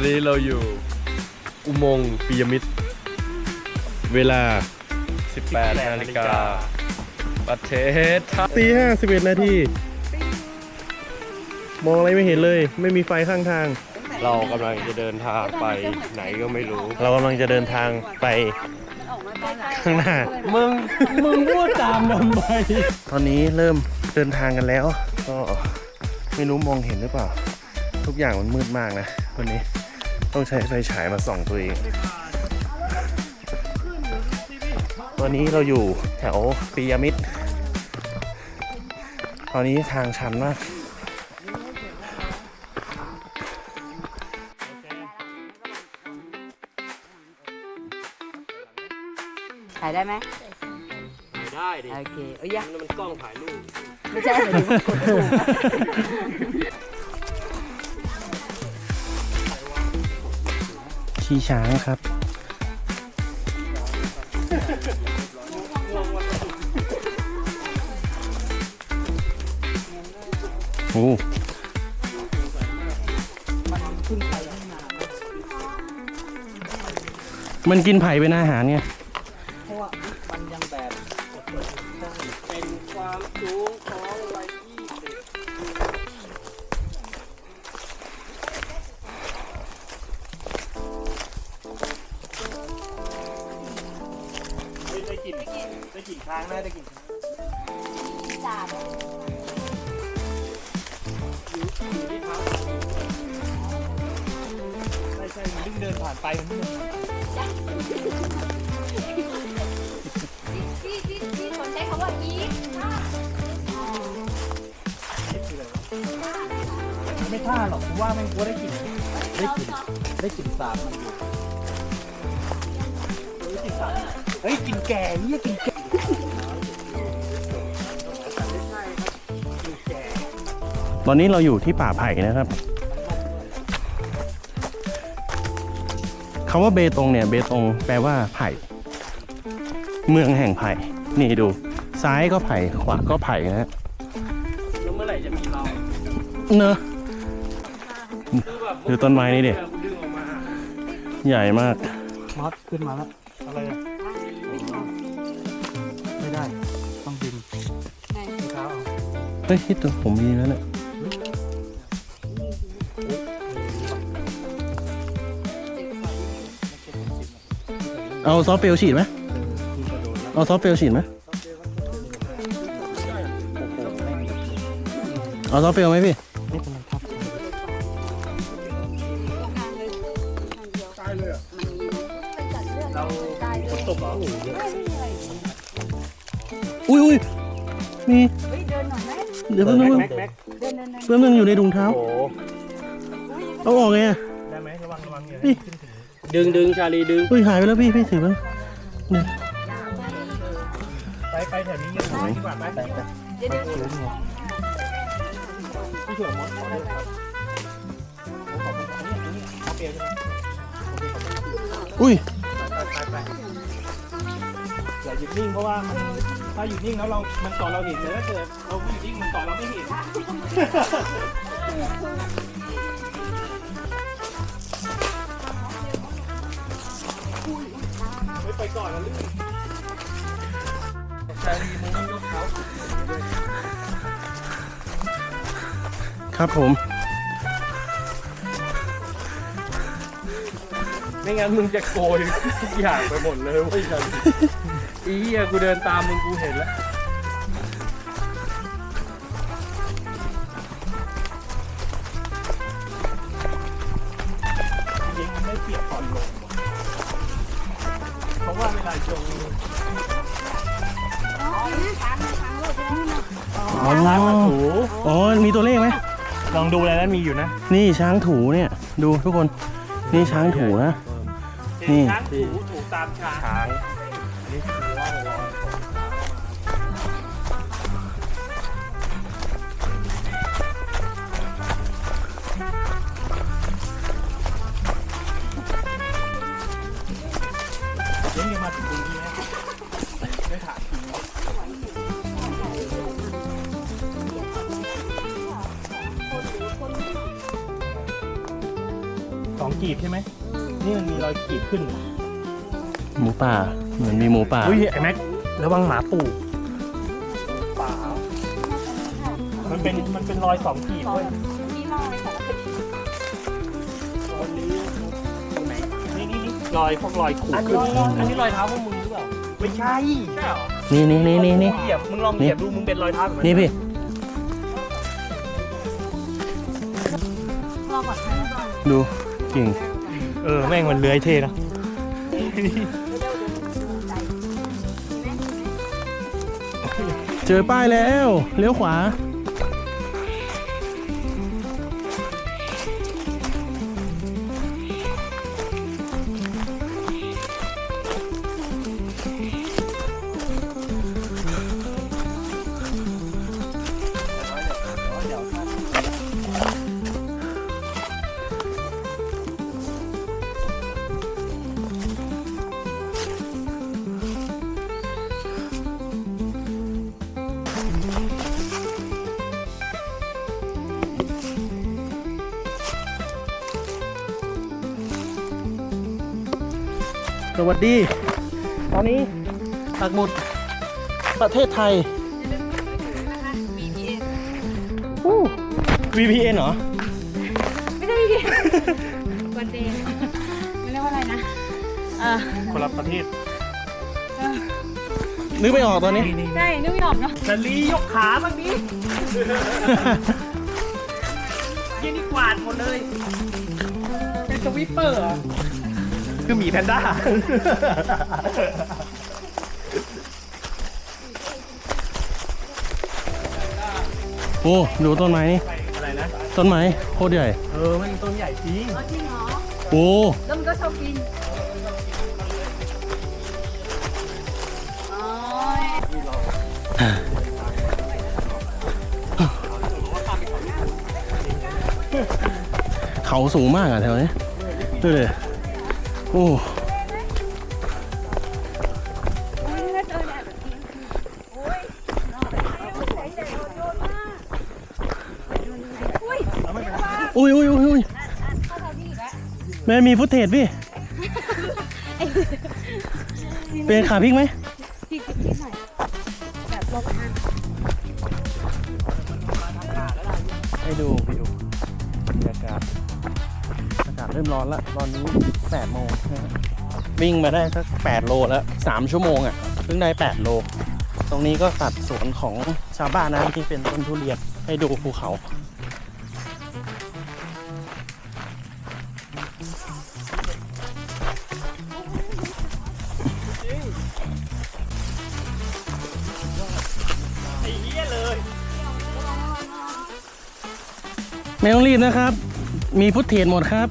ตอนนี้เราอยู่อุโมงค์ปียมิตรเวลา 18นาฬิกา ประเทศไทยตีห้าสิบเอ็ดนาที มองอะไรไม่เห็นเลย ไม่มีไฟข้างทาง เรากำลังจะเดินทางไปไหนก็ไม่รู้ เรากำลังจะเดินทางไปข้างหน้า มึง มึงพูดตามทำไมตอนนี้เริ่มเดินทางกันแล้ว ก็ไม่รู้มองเห็นหรือเปล่า ทุกอย่างมันมืดมากนะวันนี้ ต้องใช้ไฟฉายมาส่องตัวเอง ตอนนี้เราอยู่แถวปียมิตรตอนนี้ทางชันมากถ่ายได้ไหมได้ดิโอเคเอ้ยยะนั่นมันกล้องถ่ายรูป ไม่ใช่หมายถึงว่ากดถูก ขี้ช้างครับ โอ้มันกินไผ่เป็นอาหารไง ลิ่นได้กลิ่นค้างไหมได้กลิ่นค้างอยู่อยู่ที่เขาใช่ใช่มันเพิ่งเดินผ่านไปมันเพิ่งเดินผ่านไปที่ที่ที่คนใช้คำว่าอีฟไม่ท่าหรอกกูว่าไม่กูได้กลิ่นได้กลิ่นได้กลิ่นสาบมันอยู่ เฮ้ยกลิ่นแก่เฮียกลิ่นแก่ตอนนี้เราอยู่ที่ป่าไผ่นะครับคำว่าเบตงเนี่ยเบตงแปลว่าไผ่ เมืองแห่งไผ่ นี่ดู ซ้ายก็ไผ่ ขวาก็ไผ่นะฮะแล้วเมื่อไหร่จะมีเราเนอะคือแบบดูต้นไม้นี่ดิกูดึงออกมา ใหญ่มาก มอสขึ้นมาแล้ว อะไรอะ เฮ้ยที่ตัวผมมีแล้วเนี่ยเอาซอฟต์เฟลฉีดไหมเอาซอฟต์เฟลฉีดไหมเอาซอฟต์เฟลไหมพี่นี่เป็นทับเราฝนตกเหรออุ้ยอุ้ยมีเฮ้ยเดินหน่อยไหม เดี๋ยวแป๊บนึงแม็กแม็กเดินเดินเดินแป๊บนึงอยู่ในถุงเท้าโอ้เอาออกไงอะได้ไหมระวังระวังอย่านี่ขึ้นถึงดึงดึงชาลีดึงอุ้ยหายไปแล้วพี่พี่ถือมันเนี่ยไปไปแถวนี้เงียบหน่อยดีกว่าไปไปไปเดี๋ยวเดี๋ยวถือไงพี่ถั่วมอสขอด้วยครับขอบคุณอันนี้อันนี้เอาเปรียวใช่ไหมโอเคขอบคุณอุ้ยไปไปไปอย่าหยุดนิ่งเพราะว่ามัน ถ้าหยุดนิ่งแล้วเรา มันต่อเราเห็นแต่ถ้าเกิดเราไม่หยุดนิ่งมันต่อเราไม่เห็น ไม่ไปก่อนนะลูกชาลีมึงต้องยกเขาครับผม ไม่งั้นมึงจะโกยทุกอย่างไปหมดเลยเว้ยชาลี อีเหี้ยกูเดินตามมึงกูเห็นแล้วจริงๆมันไม่เปียกก่อนลงว่ะเพราะว่าเวลาจงอ๋อช้างมาถูอ๋อมีตัวเลขไหม ลองดูแล้วนะมีอยู่นะนี่ช้างถูเนี่ย ดูทุกคน นี่ช้างถูนะ นี่ ช้างถูถูตามช้างช้าง นนี้คือว่าเราเดี๋ยวจะมาถึงตรงนี้ไมไม่ถามจริงสองกีบใช่ไหม นี่มันมีรอยกีบขึ้น หมูป่า เหมือนมีหมูป่า อุ้ยไอ้แม็กระวังหมาปู่ป่ามันเป็นมันเป็นรอยสองกีบเว้ยมีรอยสารคดีนี่นี่นี่รอยพวกรอยขูดอันขึ้นี้นอันนี้รอยเท้าพวกมึงหรือเปล่าไม่ใช่ใช่เหรอนี่นี่นี่นี่นี่เหยียบมึงลองเหยียบดูมึงเป็นรอยเท้าเหมือนนี่พี่รอก่อนค่ะรอก่อนดูกิ่งเออแม่งมันเลื้อยเท่นะ เจอป้ายแล้ว เลี้ยวขวา สวัสดี ตอนนี้ปักหมุดประเทศไทยอู้ VPN เหรอ ไม่ใช่พี่วันเดย์ไม่เรียกว่าอะไรนะเออคนละประเทศนึกไม่ออกตอนนี้ ใช่นึกไม่ออกเนาะนาลียกขาบ้างดิยี่นี่กวาดหมดเลย เป็นสวิปเปอร์เหรอ คือหมีแพนด้า โอ้ดูต้นไม้นี่อะไรนะ ต้นไม้โคตรใหญ่เออมันต้นใหญ่จริงจริงเหรอ โอ้แล้วมันก็ชอบกินอ๋อเขาสูงมากอะแถวนี้ดูเลย โอ้อุ้ยอุ้ยอุ้ยอุ้ยแม่มีฟุตเทจพี่ เป็นขาพริกไหมพี่คิดหน่อยแบบลบอะให้ดูวิวบรรยากาศอากาศเริ่มร้อนล้วตอนนี้ 8โมงวิ่งมาได้สัก8โลแล้ว 3 ชั่วโมงอะ่ะเพิ่งได้ 8 โล ตรงนี้ก็ตัดสวนของชาวบ้านนะที่เป็นต้นทุเรียนให้ดูภูเขา ไอ้เหี้ยเลย ไม่ต้องรีบนะครับ มีฟุตเทจหมดครับ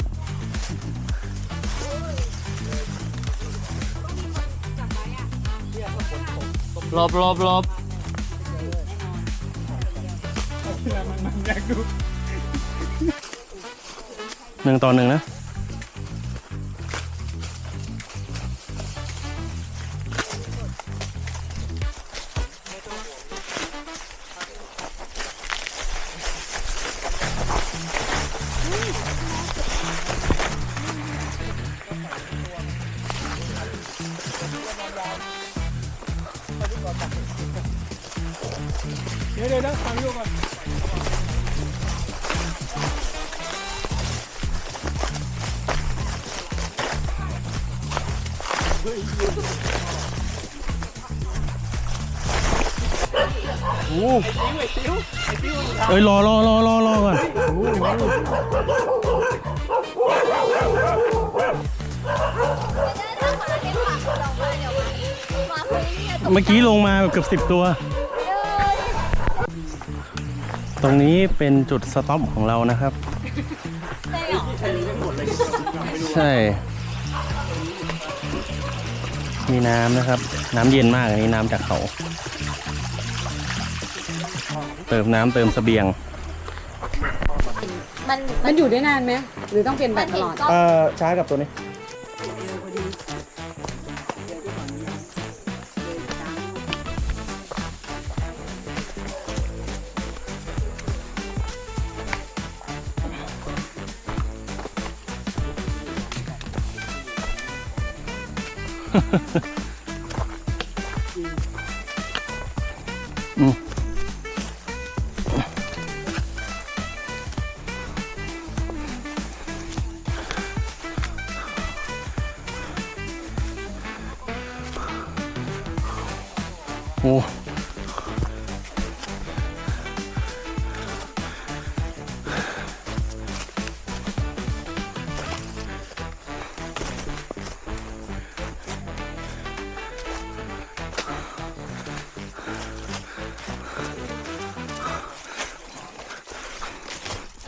รอบรอบรอบหนึ่งต่อหนึ่งนะ เดี๋ยวเดี๋ยวนะฟังโเอ้ยรอรอรอรอรอก่อนเมื่อกี้ลงมาแบบเกือบสิบตัว ตรงนี้เป็นจุดสต็อปของเรานะครับ ใช่ มีน้ำนะครับ น้ำเย็นมากอันนี้น้ำจากเขา เติมน้ำเติมเสบียง มันมันอยู่ได้นานไหมหรือต้องเปลี่ยนแบมันตตเห็นลอดกล้องเอ่อช้ากับตัวนี้ อืม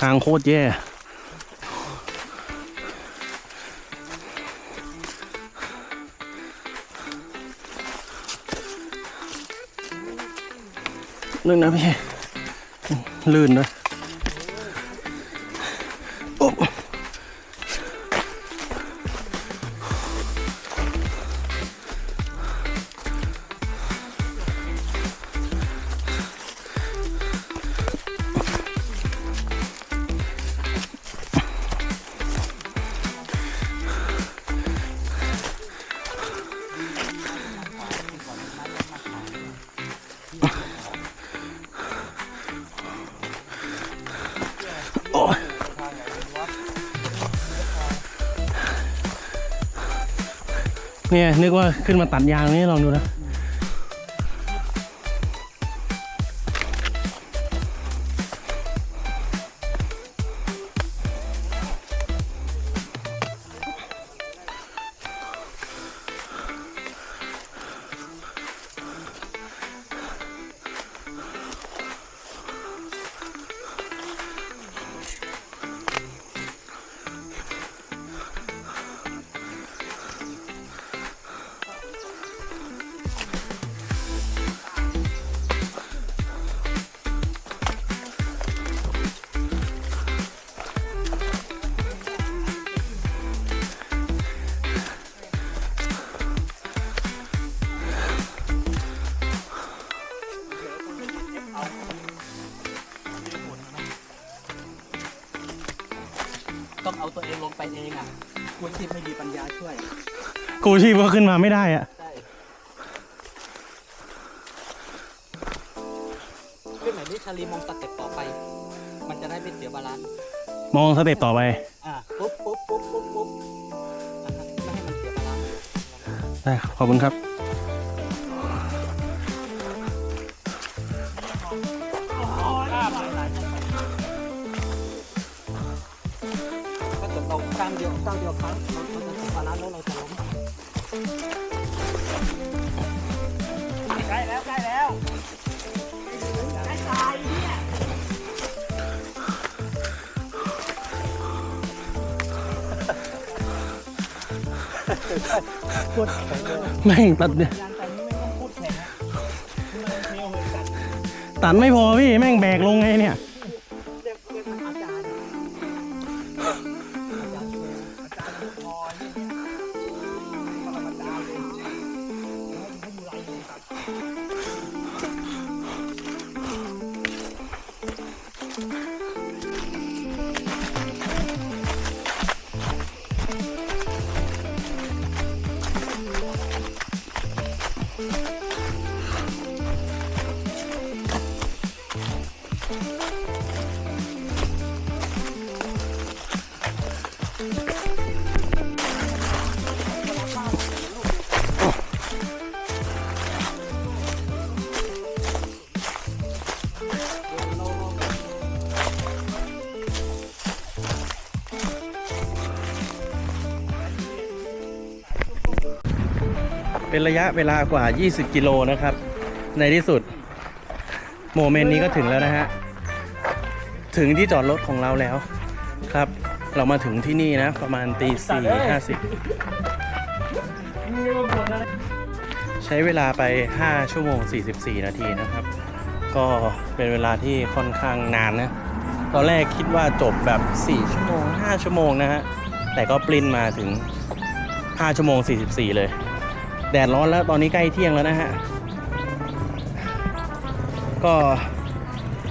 างโคตรแย่นึงนะพี่ ลื่นด้วย เนี่ยนึกว่าขึ้นมาตัดยางนี่ลองดูนะ กูชีพก็ขึ้นมาไม่ได้อะใช่ขึ้นไหนนี่ชาลีมองสเต็ปต่อไป มันจะได้ไม่เสียบาลานซ์มองสเต็ปต่อไป อะปุ๊บปุ๊บปุ๊บปุ๊บปุ๊บอะฮะไม่ให้มันเสียบาลานซ์ได้ครับขอบคุณครับ ถ้าเกิดเรากลางเดียวก้าวเดียวครั้งเราเราจะเสียบาลานซ์แล้วเราจะล้ม ใกล้แล้วใกล้แล้วใกล้ตายเนี่ยแม่งตัดเนี่ยยางตอนนี้ไม่ต้องพูดแข่งนะมันเทลเหมือนกัน ตัดไม่พอพี่แม่งแบกลงไงเนี่ย เป็นระยะเวลากว่า 20 กิโลนะครับ ในที่สุด โมเมนต์นี้ก็ถึงแล้วนะฮะ ถึงที่จอดรถของเราแล้วครับ เรามาถึงที่นี่นะ ประมาณตีสี่ห้าสิบใช้เวลาไป 5 ชั่วโมง 44 นาทีนะครับ ก็เป็นเวลาที่ค่อนข้างนานนะ ตอนแรกคิดว่าจบแบบ 4 ชั่วโมง 5 ชั่วโมงนะฮะ แต่ก็ปริ้นมาถึง 5 ชั่วโมง 44 เลย แดดร้อนแล้วตอนนี้ใกล้เที่ยงแล้วนะฮะ ก็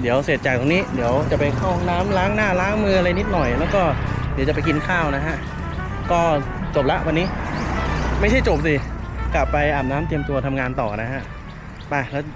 เดี๋ยวเสร็จจากตรงนี้เดี๋ยวจะไปเข้าห้องน้ำล้างหน้าล้างมืออะไรนิดหน่อย แล้วก็เดี๋ยวจะไปกินข้าวนะฮะ ก็จบละวันนี้ ไม่ใช่จบสิ กลับไปอาบน้ำเตรียมตัวทำงานต่อนะฮะ ไปแล้ว